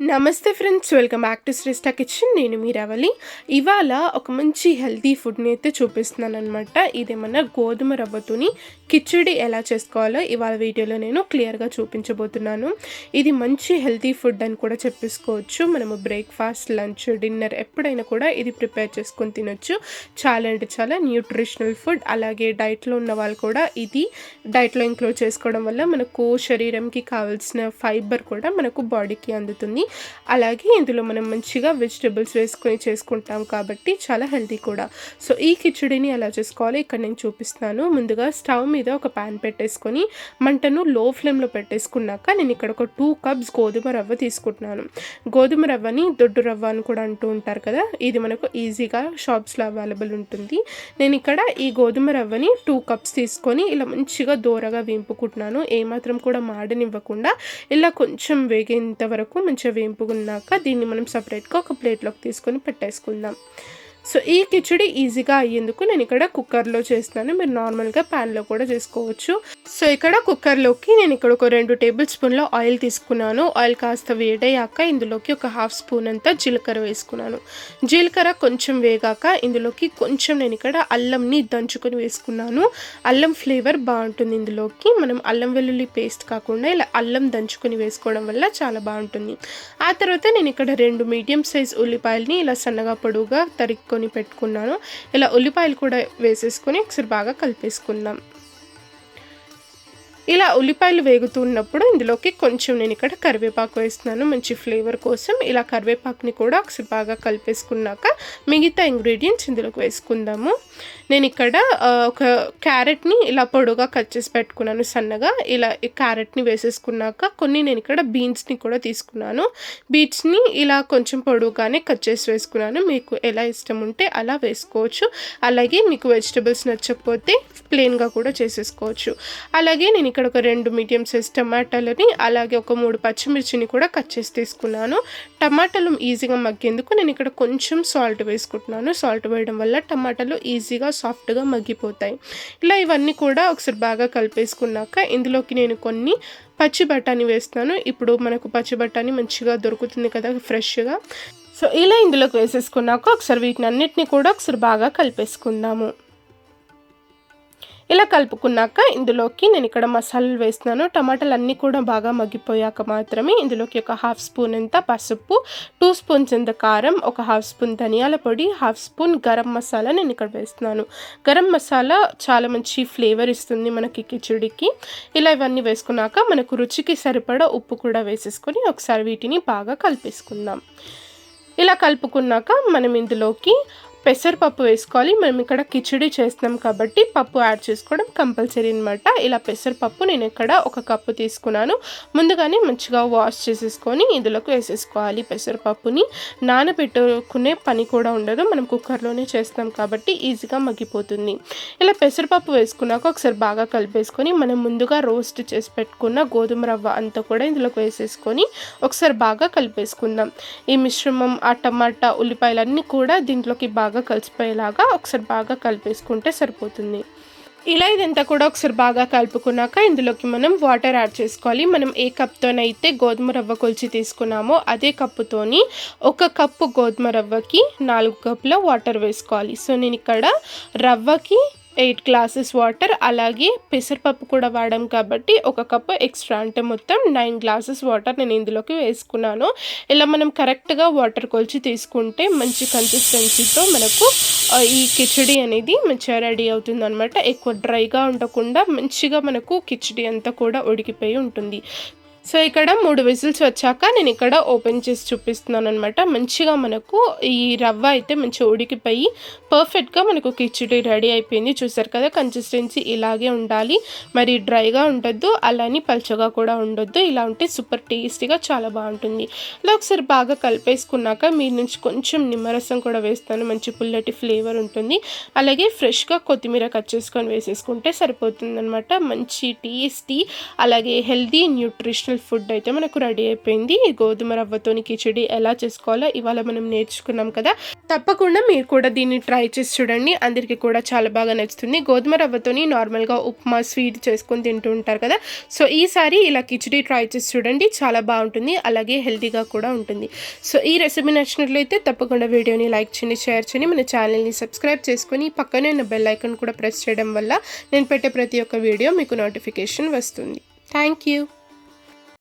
నమస్తే friends welcome back to Shreshta kitchen. నేను మీరవలి ఇవాళ ఒక మంచి హెల్తీ ఫుడ్ని అయితే చూపిస్తున్నాను అనమాట ఇదేమన్నా గోధుమ రవ్వతోని కిచిడి ఎలా చేసుకోవాలో ఇవాళ వీడియోలో నేను క్లియర్గా చూపించబోతున్నాను. ఇది మంచి హెల్తీ ఫుడ్ అని కూడా చెప్పేసుకోవచ్చు. మనము బ్రేక్ఫాస్ట్ లంచ్ డిన్నర్ ఎప్పుడైనా కూడా ఇది ప్రిపేర్ చేసుకొని తినొచ్చు. చాలా అంటే చాలా న్యూట్రిషనల్ ఫుడ్. అలాగే డైట్లో ఉన్న వాళ్ళు కూడా ఇది డైట్లో ఇంక్లూడ్ చేసుకోవడం వల్ల మనకు శరీరంకి కావాల్సిన ఫైబర్ కూడా మనకు బాడీకి అందుతుంది. అలాగే ఇందులో మనం మంచిగా వెజిటబుల్స్ వేసుకొని చేసుకుంటాం కాబట్టి చాలా హెల్తీ కూడా. సో ఈ కిచడిని ఎలా చేసుకోవాలో ఇక్కడ నేను చూపిస్తాను ముందుగా స్టవ్ మీద ఒక ప్యాన్ పెట్టేసుకొని మంటను లో ఫ్లేమ్లో పెట్టేసుకున్నాక నేను ఇక్కడ ఒక టూ కప్స్ గోధుమ రవ్వ తీసుకుంటున్నాను. గోధుమ రవ్వని దొడ్డు రవ్వ అని కూడా అంటూ ఉంటారు కదా ఇది మనకు ఈజీగా షాప్స్లో అవైలబుల్ ఉంటుంది. నేను ఇక్కడ ఈ గోధుమ రవ్వని టూ కప్స్ తీసుకొని ఇలా మంచిగా దూరగా వేంపుకుంటున్నాను. ఏమాత్రం కూడా మాడనివ్వకుండా ఇలా కొంచెం వేగేంత వరకు మంచిగా వేంపుకున్నాక దీన్ని మనం సపరేట్గా ఒక ప్లేట్లోకి తీసుకొని పెట్టేసుకుందాం. సో ఈ కిచడి ఈజీగా అయ్యేందుకు నేను ఇక్కడ కుక్కర్లో చేస్తాను మీరు నార్మల్గా ప్యాన్లో కూడా చేసుకోవచ్చు. సో ఇక్కడ కుక్కర్లోకి నేను ఇక్కడ ఒక రెండు టేబుల్ స్పూన్ల ఆయిల్ తీసుకున్నాను. ఆయిల్ కాస్త వేడయ్యాక ఇందులోకి ఒక హాఫ్ స్పూన్ అంతా జీలకర్ర వేసుకున్నాను. జీలకర్ర కొంచెం వేగాక ఇందులోకి కొంచెం నేను ఇక్కడ అల్లంని దంచుకొని వేసుకున్నాను. అల్లం ఫ్లేవర్ బాగుంటుంది ఇందులోకి. మనం అల్లం వెల్లుల్లి పేస్ట్ కాకుండా ఇలా అల్లం దంచుకొని వేసుకోవడం వల్ల చాలా బాగుంటుంది. ఆ తర్వాత నేను ఇక్కడ రెండు మీడియం సైజ్ ఉల్లిపాయలని ఇలా సన్నగా పొడువుగా తరుక్కొని పెట్టుకున్నాను. ఇలా ఉల్లిపాయలు కూడా వేసేసుకొని ఒకసారి బాగా కలిపేసుకుందాం. ఇలా ఉల్లిపాయలు వేగుతున్నప్పుడు ఇందులోకి కొంచెం నేను ఇక్కడ కరివేపాకు వేస్తున్నాను. మంచి ఫ్లేవర్ కోసం ఇలా కరివేపాకుని కూడా ఒకసారి బాగా కలిపేసుకున్నాక మిగతా ఇంగ్రీడియంట్స్ ఇందులోకి వేసుకుందాము. నేను ఇక్కడ ఒక క్యారెట్ని ఇలా పొడుగా కట్ చేసి పెట్టుకున్నాను సన్నగా. ఇలా ఈ క్యారెట్ని వేసేసుకున్నాక కొన్ని నేను ఇక్కడ బీన్స్ని కూడా తీసుకున్నాను. బీన్స్ని ఇలా కొంచెం పొడుగానే కట్ చేసి వేసుకున్నాను. మీకు ఎలా ఇష్టం ఉంటే అలా వేసుకోవచ్చు. అలాగే మీకు వెజిటబుల్స్ నచ్చకపోతే ప్లెయిన్గా కూడా చేసేసుకోవచ్చు. అలాగే నేను ఇక్కడ ఒక రెండు మీడియం సైజ్ టమాటాలని అలాగే ఒక మూడు పచ్చిమిర్చిని కూడా కట్ చేసి తీసుకున్నాను. టమాటాలు ఈజీగా మగ్గేందుకు నేను ఇక్కడ కొంచెం సాల్ట్ వేసుకుంటున్నాను. సాల్ట్ వేయడం వల్ల టమాటాలు ఈజీగా సాఫ్ట్గా మగ్గిపోతాయి. ఇలా ఇవన్నీ కూడా ఒకసారి బాగా కలిపేసుకున్నాక ఇందులోకి నేను కొన్ని పచ్చి బఠానీ వేస్తున్నాను. ఇప్పుడు మనకు పచ్చి బఠానీ మంచిగా దొరుకుతుంది కదా ఫ్రెష్గా. సో ఇలా ఇందులోకి వేసేసుకున్నాక ఒకసారి వీటిని అన్నిటిని కూడా ఒకసారి బాగా కలిపేసుకుందాము. ఇలా కలుపుకున్నాక ఇందులోకి నేను ఇక్కడ మసాలాలు వేస్తున్నాను. టమాటాలు అన్నీ కూడా బాగా మగ్గిపోయాక మాత్రమే ఇందులోకి ఒక హాఫ్ స్పూన్ ఎంత పసుపు టూ స్పూన్స్ ఎంత కారం ఒక హాఫ్ స్పూన్ ధనియాల పొడి హాఫ్ స్పూన్ గరం మసాలా నేను ఇక్కడ వేస్తున్నాను. గరం మసాలా చాలా మంచి ఫ్లేవర్ ఇస్తుంది మనకి కిచడికి. ఇలా ఇవన్నీ వేసుకున్నాక మనకు రుచికి సరిపడా ఉప్పు కూడా వేసేసుకొని ఒకసారి వీటిని బాగా కలిపేసుకుందాం. ఇలా కలుపుకున్నాక మనం ఇందులోకి పెసరపప్పు వేసుకోవాలి. మనం ఇక్కడ కిచిడి చేస్తున్నాం కాబట్టి పప్పు యాడ్ చేసుకోవడం కంపల్సరీ అనమాట ఇలా పెసరపప్పు నేను ఇక్కడ ఒక కప్పు తీసుకున్నాను. ముందుగానే మంచిగా వాష్ చేసేసుకొని ఇందులోకి వేసేసుకోవాలి పెసరపప్పుని. నానబెట్టుకునే పని కూడా ఉండదు. మనం కుక్కర్లోనే చేస్తాం కాబట్టి ఈజీగా మగ్గిపోతుంది. ఇలా పెసరపప్పు వేసుకున్నాక ఒకసారి బాగా కలిపేసుకొని మనం ముందుగా రోస్ట్ చేసి పెట్టుకున్న గోధుమ రవ్వ అంతా కూడా ఇందులోకి వేసేసుకొని ఒకసారి బాగా కలిపేసుకుందాం. ఈ మిశ్రమం ఆ టమాటా ఉల్లిపాయలన్నీ కూడా దీంట్లోకి బాగా కలిసిపోయేలాగా ఒకసారి బాగా కలిపేసుకుంటే సరిపోతుంది. ఇలా ఇదంతా కూడా ఒకసారి బాగా కలుపుకున్నాక ఇందులోకి మనం వాటర్ యాడ్ చేసుకోవాలి. మనం ఏ కప్తోనైతే గోధుమ రవ్వ కొలిచి తీసుకున్నామో అదే కప్పుతోని ఒక కప్పు గోధుమ రవ్వకి నాలుగు కప్పుల వాటర్ వేసుకోవాలి. సో నేను ఇక్కడ రవ్వకి ఎయిట్ గ్లాసెస్ వాటర్ అలాగే పెసరపప్పు కూడా వాడాం కాబట్టి ఒక కప్పు ఎక్స్ట్రా. అంటే మొత్తం నైన్ గ్లాసెస్ వాటర్ నేను ఇందులోకి వేసుకున్నాను. ఇలా మనం కరెక్ట్గా వాటర్ కొలిచి తీసుకుంటే మంచి కన్సిస్టెన్సీతో మనకు ఈ కిచడి అనేది మంచిగా రెడీ అవుతుంది అనమాట ఎక్కువ డ్రైగా ఉండకుండా మంచిగా మనకు కిచడి అంతా కూడా ఉడికిపోయి ఉంటుంది. సో ఇక్కడ మూడు విజిల్స్ వచ్చాక నేను ఇక్కడ ఓపెన్ చేసి చూపిస్తున్నాను అనమాట మంచిగా మనకు ఈ రవ్వ అయితే మంచిగా ఉడికిపోయి పర్ఫెక్ట్గా మనకు కిచిడి రెడీ అయిపోయింది. చూసారు కదా కన్సిస్టెన్సీ ఇలాగే ఉండాలి. మరి డ్రైగా ఉండొద్దు అలానే పల్చగా కూడా ఉండొద్దు. ఇలా ఉంటే సూపర్ టేస్టీగా చాలా బాగుంటుంది. ఇలా ఒకసారి బాగా కలిపేసుకున్నాక మీ నుంచి కొంచెం నిమ్మరసం కూడా వేస్తాను. మంచి పుల్లటి ఫ్లేవర్ ఉంటుంది. అలాగే ఫ్రెష్గా కొత్తిమీర కట్ చేసుకొని వేసేసుకుంటే సరిపోతుంది అనమాట మంచి టేస్టీ అలాగే హెల్దీ న్యూట్రిషనల్ ట్రెడిషనల్ ఫుడ్ అయితే మనకు రెడీ అయిపోయింది. గోధుమ రవ్వతోని కిచడి ఎలా చేసుకోవాలో ఇవాళ మనం నేర్చుకున్నాం కదా. తప్పకుండా మీరు కూడా దీన్ని ట్రై చేసి చూడండి. అందరికీ కూడా చాలా బాగా నచ్చుతుంది. గోధుమ రవ్వతోని నార్మల్గా ఉప్మా స్వీట్ చేసుకొని తింటూ ఉంటారు కదా. సో ఈసారి ఇలా కిచడి ట్రై చేసి చూడండి. చాలా బాగుంటుంది. అలాగే హెల్తీగా కూడా ఉంటుంది. సో ఈ రెసిపీ నచ్చినట్లయితే తప్పకుండా వీడియోని లైక్ చేయండి షేర్ చేయండి. మన ఛానల్ని సబ్స్క్రైబ్ చేసుకొని పక్కనే ఉన్న బెల్ ఐకన్ కూడా ప్రెస్ చేయడం వల్ల నేను పెట్టే ప్రతి ఒక్క వీడియో మీకు నోటిఫికేషన్ వస్తుంది. Thank you.